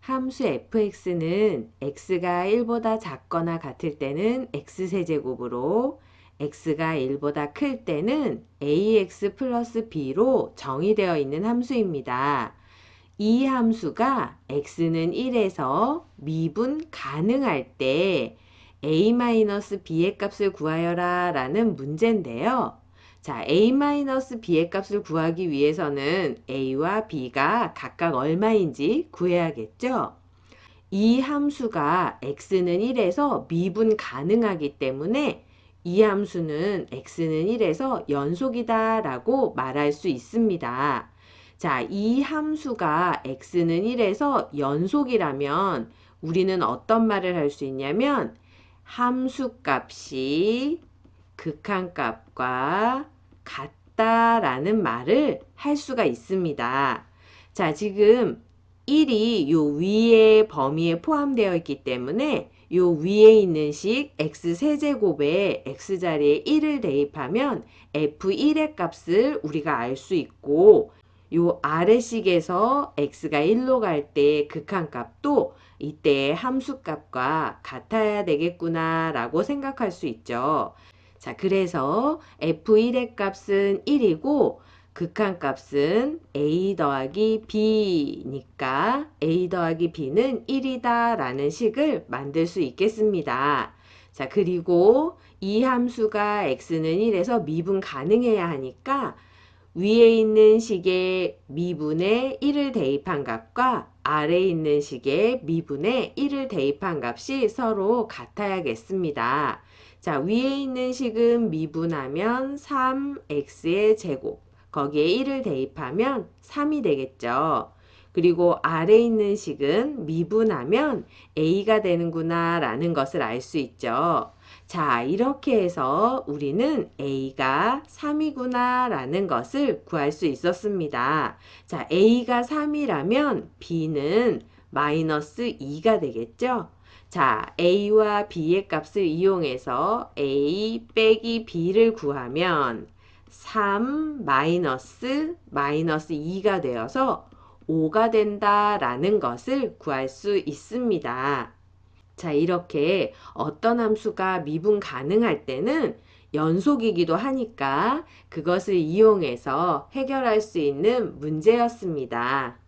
함수 fx는 x가 1보다 작거나 같을 때는 x세제곱으로 x가 1보다 클 때는 ax 플러스 b로 정의되어 있는 함수입니다. 이 함수가 x는 1에서 미분 가능할 때 a-b의 값을 구하여라 라는 문제인데요. 자, a-b의 값을 구하기 위해서는 a와 b가 각각 얼마인지 구해야겠죠? 이 함수가 x는 1에서 미분 가능하기 때문에 이 함수는 x는 1에서 연속이다 라고 말할 수 있습니다. 자, 이 함수가 x는 1에서 연속이라면 우리는 어떤 말을 할 수 있냐면 함수값이 극한값과 같다라는 말을 할 수가 있습니다. 자, 지금 1이 요 위에 범위에 포함되어 있기 때문에 요 위에 있는 식 x세제곱에 x자리에 1을 대입하면 f1의 값을 우리가 알 수 있고 요 아래 식에서 x가 1로 갈 때 극한값도 이때 함수값과 같아야 되겠구나 라고 생각할 수 있죠. 자, 그래서 f1의 값은 1이고 극한값은 a 더하기 b니까 a 더하기 b는 1이다 라는 식을 만들 수 있겠습니다. 자, 그리고 이 함수가 x는 1에서 미분 가능해야 하니까 위에 있는 식의 미분에 1을 대입한 값과 아래에 있는 식의 미분에 1을 대입한 값이 서로 같아야겠습니다. 자, 위에 있는 식은 미분하면 3x의 제곱, 거기에 1을 대입하면 3이 되겠죠. 그리고 아래에 있는 식은 미분하면 a가 되는구나 라는 것을 알 수 있죠. 자, 이렇게 해서 우리는 a가 3이구나 라는 것을 구할 수 있었습니다. 자, a가 3이라면 b는 마이너스 2가 되겠죠? 자, a와 b의 값을 이용해서 a 빼기 b를 구하면 3 마이너스 마이너스 2가 되어서 5가 된다라는 것을 구할 수 있습니다. 자, 이렇게 어떤 함수가 미분 가능할 때는 연속이기도 하니까 그것을 이용해서 해결할 수 있는 문제였습니다.